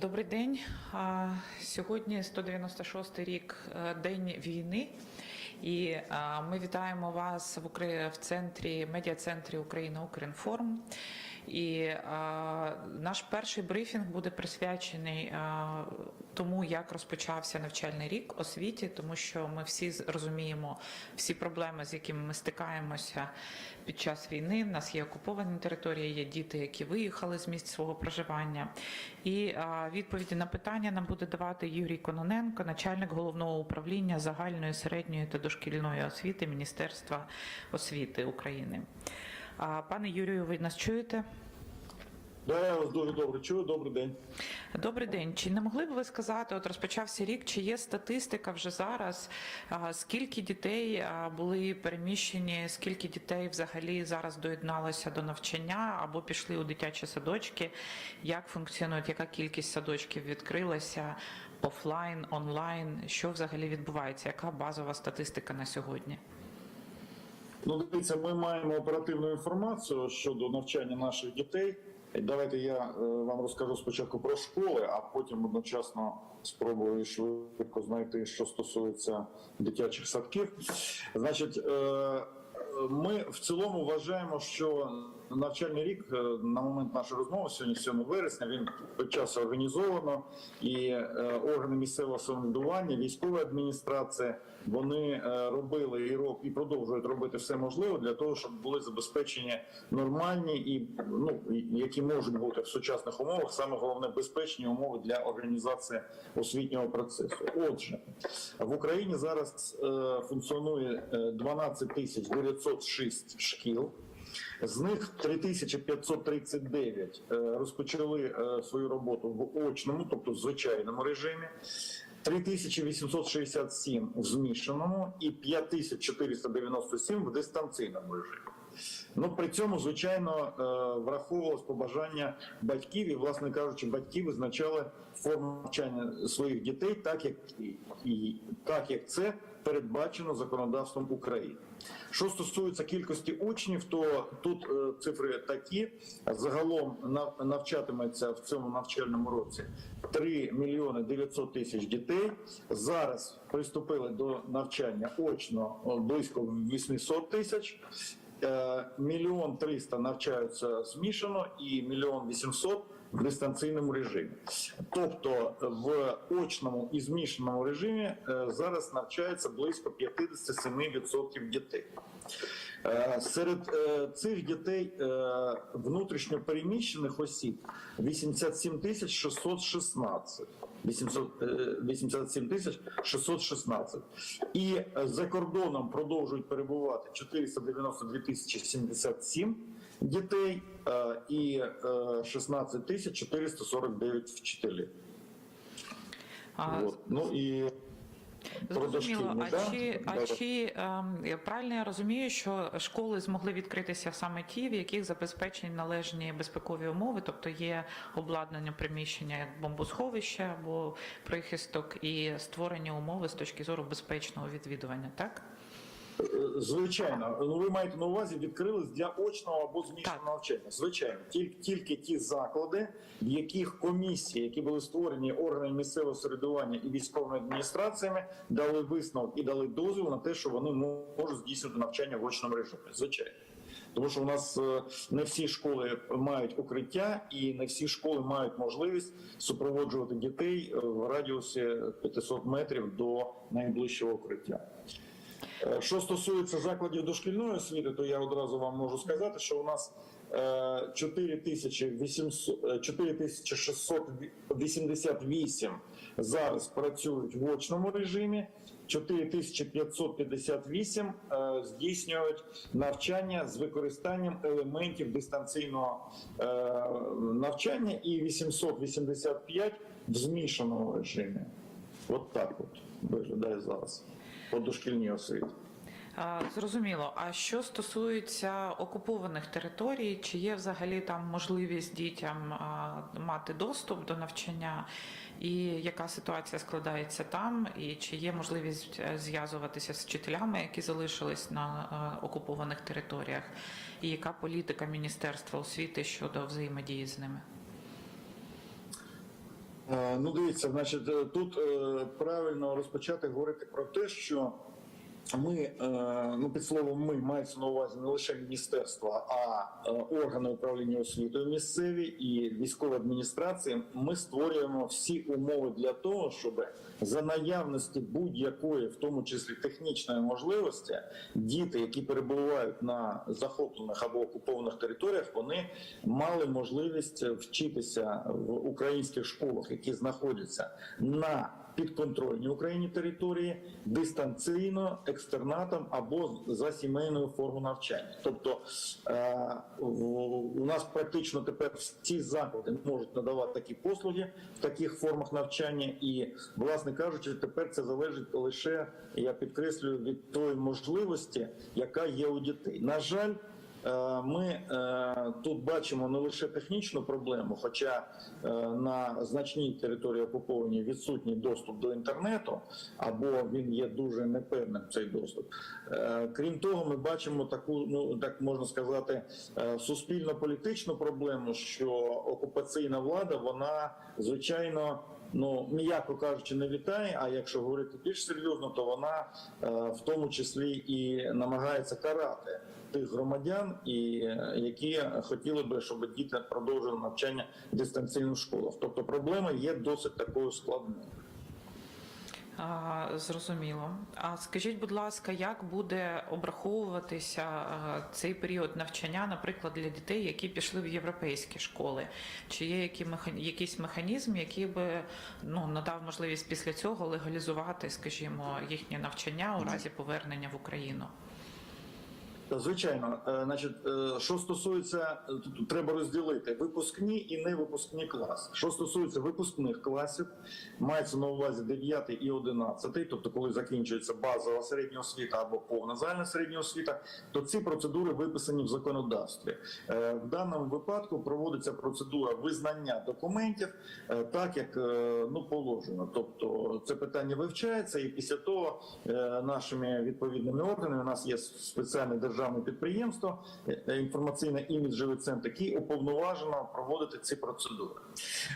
Добрий день. Сьогодні 196 рік е, День війни, і е, ми вітаємо вас в Украї... в центрі Україна Укрінформ. І наш перший брифінг буде присвячений тому, як розпочався навчальний рік освіті, тому що ми всі розуміємо всі проблеми, з якими ми стикаємося під час війни. В нас є окуповані території, є діти, які виїхали з місць свого проживання. І відповіді на питання нам буде давати Юрій Кононенко, начальник головного управління загальної середньої та дошкільної освіти Міністерства освіти України. Пане Юрію, ви нас чуєте? Да, я вас дуже добре чую. Добрий день. Добрий день. Чи не могли б ви сказати, от розпочався рік, чи є статистика вже зараз? Скільки дітей були переміщені, скільки дітей взагалі зараз доєдналося до навчання або пішли у дитячі садочки? Як функціонують, яка кількість садочків відкрилася офлайн, онлайн? Що взагалі відбувається? Яка базова статистика на сьогодні? Ну, дивіться, ми маємо оперативну інформацію щодо навчання наших дітей. Давайте я е, вам розкажу спочатку про школи, а потім одночасно спробую швидко знайти, що стосується дитячих садків. Значить, е, ми в цілому вважаємо, що навчальний рік е, на момент нашої розмови сьогодні 7 вересня він почався організовано, і е, органи місцевого самоврядування, військова адміністрація вони е, робили і роб і продовжують робити все можливе для того, щоб були забезпечені нормальні і ну які можуть бути в сучасних умовах. Саме головне безпечні умови для організації освітнього процесу. Отже, в Україні зараз функціонує е, 12 тисяч 906 шкіл. З них 3539 е, розпочали е, свою роботу в очному, тобто в звичайному режимі. 3867 в змішаному і 5497 в дистанційному режимі. Ну при цьому, звичайно, е, враховувалось побажання батьків, і, власне кажучи, батьки визначали форму навчання своїх дітей, так як і, так як це передбачено законодавством України. Що стосується кількості учнів, то тут е, цифри такі: загалом нав- навчатиметься в цьому навчальному році 3 мільйони 900 тисяч дітей. Зараз приступили до навчання очно близько 800 тисяч. Е, Мільйон триста навчаються змішано і мільйон вісімсот в дистанційному режимі. Тобто в очному і змішаному режимі е, зараз навчається близько 57% дітей. Е, Серед цих дітей внутрішньо переміщених осіб 87 тисяч 616. 800, е, 87 тисяч 616. І е, за кордоном продовжують перебувати 492 тисячі 77 дітей е, і е, 16 тисяч 449 вчителів. А, Вот. Ну і Зрозуміло. А да? чи, а чи ем, правильно я розумію, що школи змогли відкритися саме ті, в яких забезпечені належні безпекові умови, тобто є обладнання приміщення як бомбосховище або прихисток, і створені умови з точки зору безпечного відвідування, так? Звичайно, ну ви маєте на увазі відкрились для очного або змішаного навчання. Звичайно, тільки, тільки ті заклади, в яких комісії, які були створені органами місцевого самоврядування і військовими адміністраціями, дали висновок і дали дозвіл на те, що вони можуть здійснювати навчання в очному режимі. Звичайно. Тому що у нас е, не всі школи мають укриття, і не всі школи мають можливість супроводжувати дітей е, в радіусі 500 метрів до найближчого укриття. Е, Що стосується закладів дошкільної освіти, то я одразу вам можу сказати, що у нас е, 4800, е, 4688 зараз працюють в очному режимі, 4558 е, здійснюють навчання з використанням елементів дистанційного е, навчання і 885 в змішаному режимі. От так от виглядає зараз по дошкільній освіті. Зрозуміло. А що стосується окупованих територій, чи є взагалі там можливість дітям мати доступ до навчання, і яка ситуація складається там, і чи є можливість е, зв'язуватися з вчителями, які залишились на е, окупованих територіях, і яка політика Міністерства освіти щодо взаємодії з ними? Е, Ну, дивіться, значить, е, тут е, правильно розпочати говорити про те, що ми, е, ну під словом, ми мається на увазі не лише міністерство, а е, органи управління освітою місцеві і військові адміністрації. Ми створюємо всі умови для того, щоб за наявності будь-якої, в тому числі технічної можливості, діти, які перебувають на захоплених або окупованих територіях, вони мали можливість вчитися в українських школах, які знаходяться на підконтрольній Україні території дистанційно, екстернатом або за сімейною формою навчання. Тобто е, у нас практично тепер всі заклади можуть надавати такі послуги в таких формах навчання, і, власне кажучи, тепер це залежить лише, я підкреслюю, від тої можливості, яка є у дітей. На жаль. Е, Ми е, тут бачимо не лише технічну проблему, хоча е, на значній території окупованій відсутній доступ до інтернету, або він є дуже непевним цей доступ. Крім того, ми бачимо таку, ну так можна сказати, суспільно-політичну проблему, що окупаційна влада, вона звичайно. Ну, м'яко кажучи, не вітає. А якщо говорити більш серйозно, то вона в тому числі і намагається карати тих громадян, і е, які хотіли би, щоб діти продовжили навчання в школах. Тобто проблема є досить такою складною. Зрозуміло. А скажіть, будь ласка, як буде обраховуватися е, цей період навчання, наприклад, для дітей, які пішли в європейські школи? Чи є якийсь механізм, який би ну надав можливість після цього легалізувати, скажімо, їхнє навчання у разі повернення в Україну? Звичайно, Е, значить, е, що стосується, е, тут треба розділити випускні і невипускні класи. Що стосується випускних класів, мається на увазі 9 і 11, тобто коли закінчується базова середня освіта або повна загальна середня освіта, то ці процедури виписані в законодавстві. В даному випадку проводиться процедура визнання документів так, як ну положено. Тобто це питання вивчається, і після того нашими відповідними органами у нас є спеціальне державне підприємство, е, інформаційне іміджевий центр, який уповноважено проводити ці процедури.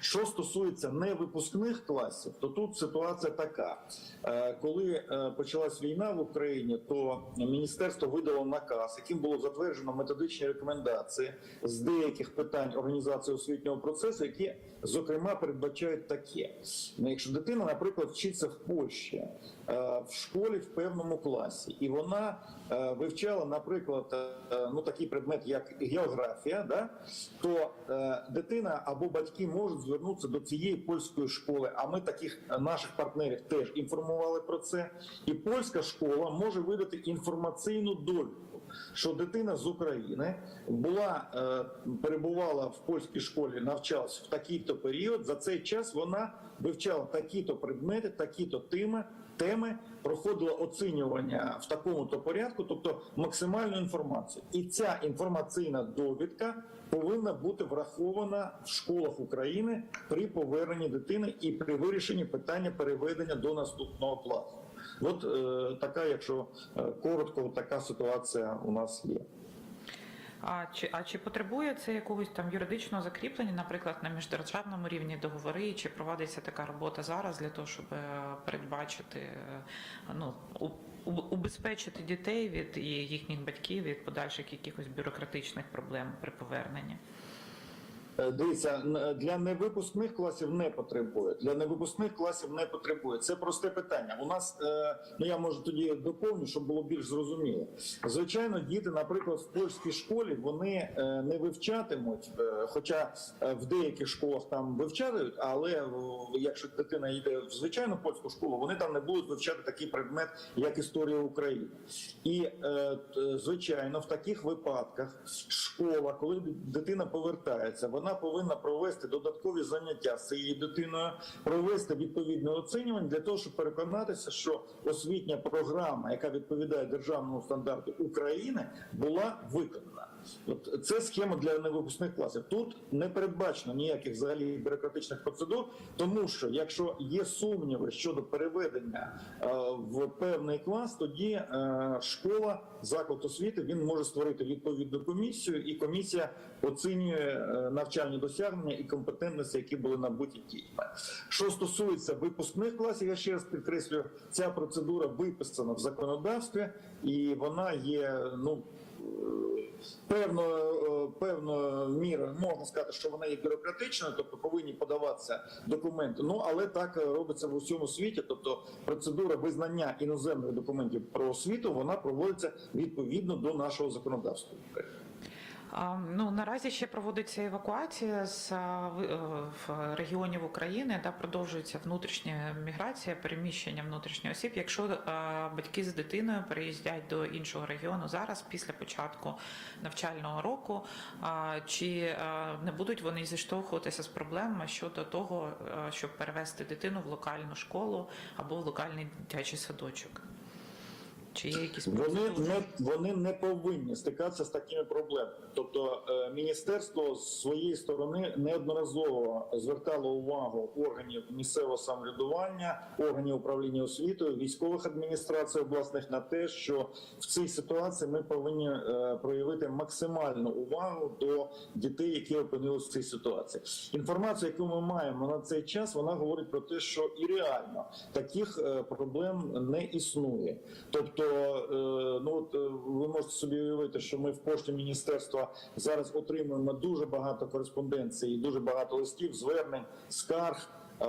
Що стосується невипускних класів, то тут ситуація така: Е, коли е, почалась війна в Україні, то міністерство видало наказ, яким було затверджено методичні рекомендації з деяких питань організації освітнього процесу, які зокрема передбачають таке: Ну, якщо дитина, наприклад, вчиться в Польщі е, в школі в певному класі, і вона е, вивчала, наприклад, е, ну такий предмет, як географія, да, то е, дитина або батьки можуть звернутися до цієї польської школи. А ми таких е, наших партнерів теж інформували про це. І польська школа може видати інформаційну довідку. Що дитина з України була е, перебувала в польській школі, навчалась в такий-то період. За цей час вона вивчала такі-то предмети, такі-то теми, теми, проходила оцінювання в такому-то порядку, тобто максимальну інформацію. І ця інформаційна довідка повинна бути врахована в школах України при поверненні дитини і при вирішенні питання переведення до наступного класу. От е, така, якщо е, коротко, така ситуація у нас є. А чи а чи потребує це якогось там юридичного закріплення, наприклад, на міждержавному рівні договори, чи проводиться така робота зараз для того, щоб е, передбачити е, ну убезпечити дітей від їхніх батьків від подальших якихось бюрократичних проблем при поверненні? Е, Дивіться, для невипускних класів не потребує. Для невипускних класів не потребує. Це просте питання. У нас, е, ну я може тоді доповню, щоб було більш зрозуміло. Звичайно, діти, наприклад, в польській школі вони е, не вивчатимуть, хоча в деяких школах там вивчають, але якщо дитина йде в звичайну польську школу, вони там не будуть вивчати такий предмет, як історія України. І звичайно, в таких випадках школа, коли дитина повертається, вона повинна провести додаткові заняття з цією дитиною, провести відповідне оцінювання для того, щоб переконатися, що освітня програма, яка відповідає державному стандарту України, була виконана. От це схема для невипускних класів. Тут не передбачено ніяких взагалі бюрократичних процедур, тому що якщо є сумніви щодо переведення е, в певний клас, тоді е, школа, заклад освіти він може створити відповідну комісію, і комісія оцінює е, навчальні досягнення і компетентності, які були набуті дітьми. Що стосується випускних класів, я ще раз підкреслюю, ця процедура виписана в законодавстві, і вона є ну. Е, Певною певною мірою можна сказати, що вона є бюрократичною, тобто повинні подаватися документи. Ну але так робиться в усьому світі. Тобто процедура визнання іноземних документів про освіту вона проводиться відповідно до нашого законодавства. Ну наразі ще проводиться евакуація з е, в регіонів України, де продовжується внутрішня міграція, переміщення внутрішніх осіб. Якщо е, батьки з дитиною переїздять до іншого регіону зараз, після початку навчального року, чи е, не будуть вони зіштовхуватися з проблемами щодо того, е, щоб перевести дитину в локальну школу або в локальний дитячий садочок? Чи є якісь Вони не вони не повинні стикатися з такими проблемами. Тобто, е, міністерство з своєї сторони неодноразово звертало увагу органів місцевого самоврядування, органів управління освітою, військових адміністрацій обласних на те, що в цій ситуації ми повинні е, проявити максимальну увагу до дітей, які опинилися в цій ситуації. Інформація, яку ми маємо на цей час, вона говорить про те, що і реально таких е, проблем не існує. Тобто, ну от е, ви можете собі уявити, що ми в пошті міністерства зараз отримуємо дуже багато кореспонденції, дуже багато листів, звернень, скарг. Е,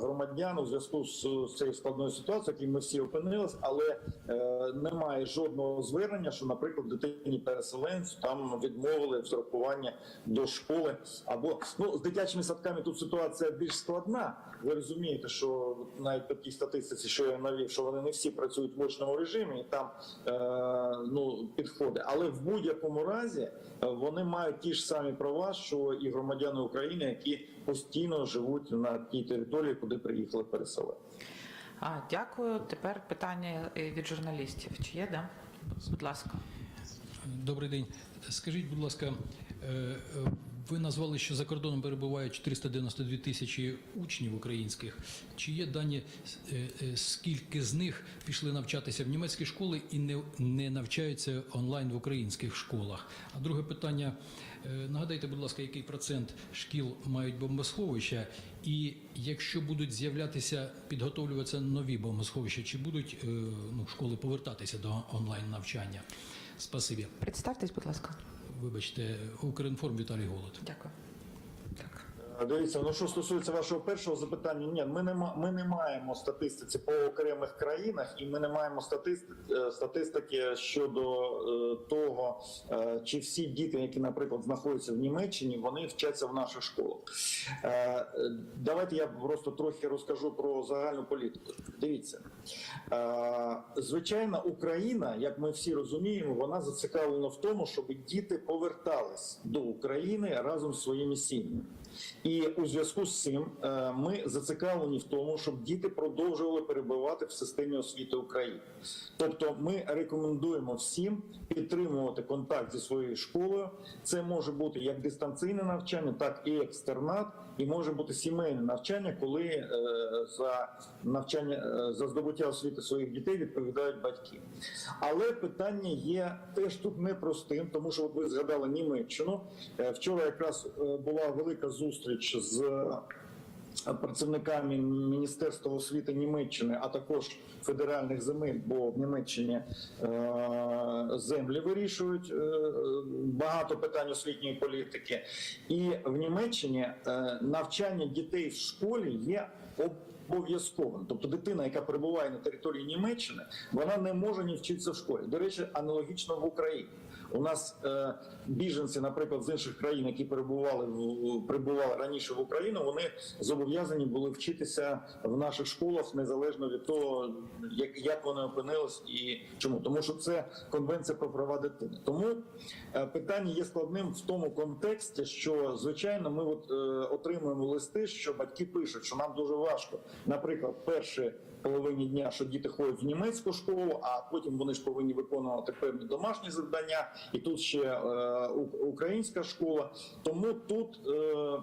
Громадян у зв'язку з цією складною ситуацією, в якій ми всі опинились, але е, немає жодного звернення, що, наприклад, дитині переселенцю там відмовили в зарахуванні до школи. Або ну з дитячими садками тут ситуація більш складна. Ви розумієте, що навіть по тій статистиці, що я навів, що вони не всі працюють в очному режимі, і там е, ну підходи. Але в будь-якому разі вони мають ті ж самі права, що і громадяни України, які постійно живуть на тій території, куди приїхали переселенці. А, дякую. Тепер питання е, від журналістів. Чи є, да? Будь ласка. Добрий день. Скажіть, будь ласка, е, е, ви назвали, що за кордоном перебувають 492 тисячі учнів українських. Чи є дані, е, е, скільки з них пішли навчатися в німецькі школи і не, не навчаються онлайн в українських школах? А друге питання: е, нагадайте, будь ласка, який процент шкіл мають бомбосховища, і якщо будуть з'являтися, підготовлюватися нові бомбосховища, чи будуть ну, школи повертатися до онлайн навчання? Спасибі. Представтесь, будь ласка. Вибачте, Укрінформ Віталій Голод. Дякую. Дивіться, ну що стосується вашого першого запитання, ні, ми не ми не маємо статистиці по окремих країнах, і ми не маємо статисти- е, статистики щодо е, того, е, чи всі діти, які, наприклад, знаходяться в Німеччині, вони вчаться в наших школах. Давайте я просто трохи розкажу про загальну політику. Дивіться, звичайно, Україна, як ми всі розуміємо, вона зацікавлена в тому, щоб діти повертались до України разом з своїми сім'ями. І у зв'язку з цим е, ми зацікавлені в тому, щоб діти продовжували перебувати в системі освіти України. Тобто, ми рекомендуємо всім підтримувати контакт зі своєю школою. Це може бути як дистанційне навчання, так і екстернат, і може бути сімейне навчання, коли е, за навчання е, за здобуття освіти своїх дітей відповідають батьки. Але питання є теж тут непростим, тому що от ви згадали Німеччину. Вчора якраз була велика зустріч з е, працівниками Міністерства освіти Німеччини, а також федеральних земель, бо в Німеччині е, землі вирішують е, багато питань освітньої політики. І в Німеччині навчання дітей в школі є обов'язковим. Тобто дитина, яка перебуває на території Німеччини, вона не може не вчитися в школі. До речі, аналогічно в Україні. У нас е, біженці, наприклад, з інших країн, які перебували в прибували раніше в Україну, вони зобов'язані були вчитися в наших школах незалежно від того, як, як вони опинились і чому, тому що це конвенція про права дитини. Тому е, питання є складним в тому контексті, що звичайно ми от, е, отримуємо листи, що батьки пишуть, що нам дуже важко, наприклад, перші половині дня, що діти ходять в німецьку школу, а потім вони ж повинні виконувати певні домашні завдання, і тут ще е, українська школа. Тому тут е,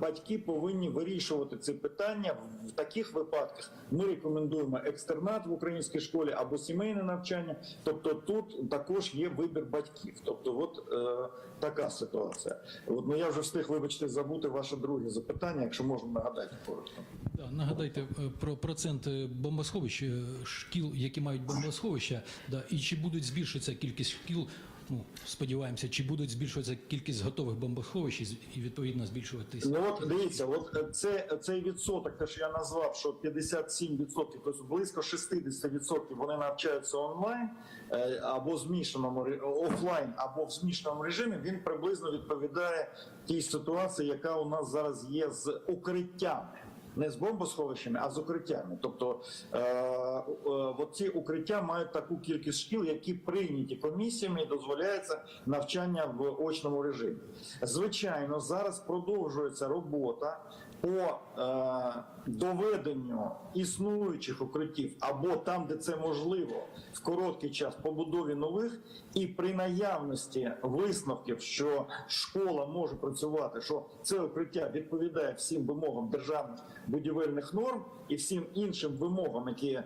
батьки повинні вирішувати ці питання в таких випадках. Ми рекомендуємо екстернат в українській школі або сімейне навчання. Тобто тут також є вибір батьків. Тобто, от е, така ситуація. От ну я вже встиг, вибачте, забути ваше друге запитання, якщо можна нагадати коротко. Да, нагадайте про процент бомбосховищ, шкіл, які мають бомбосховища, да, і чи будуть збільшитися кількість шкіл, ну, сподіваємося, чи будуть збільшуватися кількість готових бомбосховищ і відповідно збільшуватися. Ну от дивіться, от е, це цей відсоток, те, що я назвав, що 57%, тобто близько 60% вони навчаються онлайн е, або змішаному офлайн, або в змішаному режимі. Він приблизно відповідає тій ситуації, яка у нас зараз є з укриттями. Не з бомбосховищами, а з укриттями. Тобто е, е, ці укриття мають таку кількість шкіл, які прийняті комісіями і дозволяється навчання в очному режимі. Звичайно, зараз продовжується робота по е, доведенню існуючих укриттів або там, де це можливо, в короткий час побудові нових, і при наявності висновків, що школа може працювати, що це укриття відповідає всім вимогам державних будівельних норм і всім іншим вимогам, які е,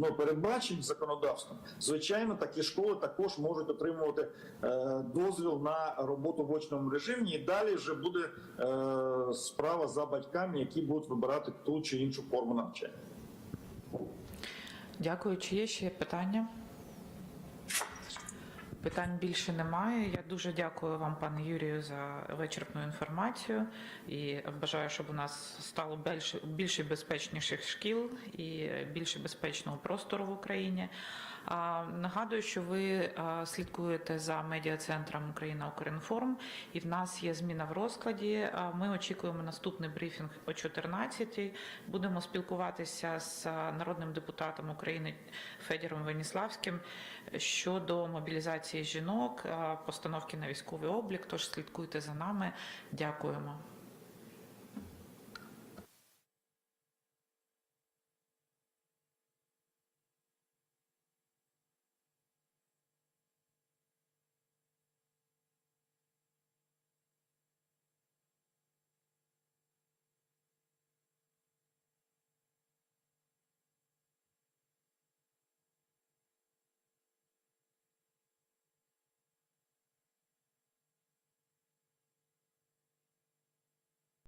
ну, передбачені законодавством. Звичайно, такі школи також можуть отримувати е, дозвіл на роботу в очному режимі, і далі вже буде е, справа за батьками, які будуть вибирати ту чи іншу форму навчання. Дякую. Чи є ще питання? Питань більше немає. Дуже дякую вам, пане Юрію, за вичерпну інформацію і бажаю, щоб у нас стало більше більше безпечніших шкіл і більше безпечного простору в Україні. А, Нагадую, що ви а, слідкуєте за медіа-центром Україна Укрінформ, і в нас є зміна в розкладі. А, Ми очікуємо наступний брифінг о 14-й. Будемо спілкуватися з народним депутатом України Федіром Веніславським щодо мобілізації жінок, а, постановки на військовий облік. Тож слідкуйте за нами. Дякуємо.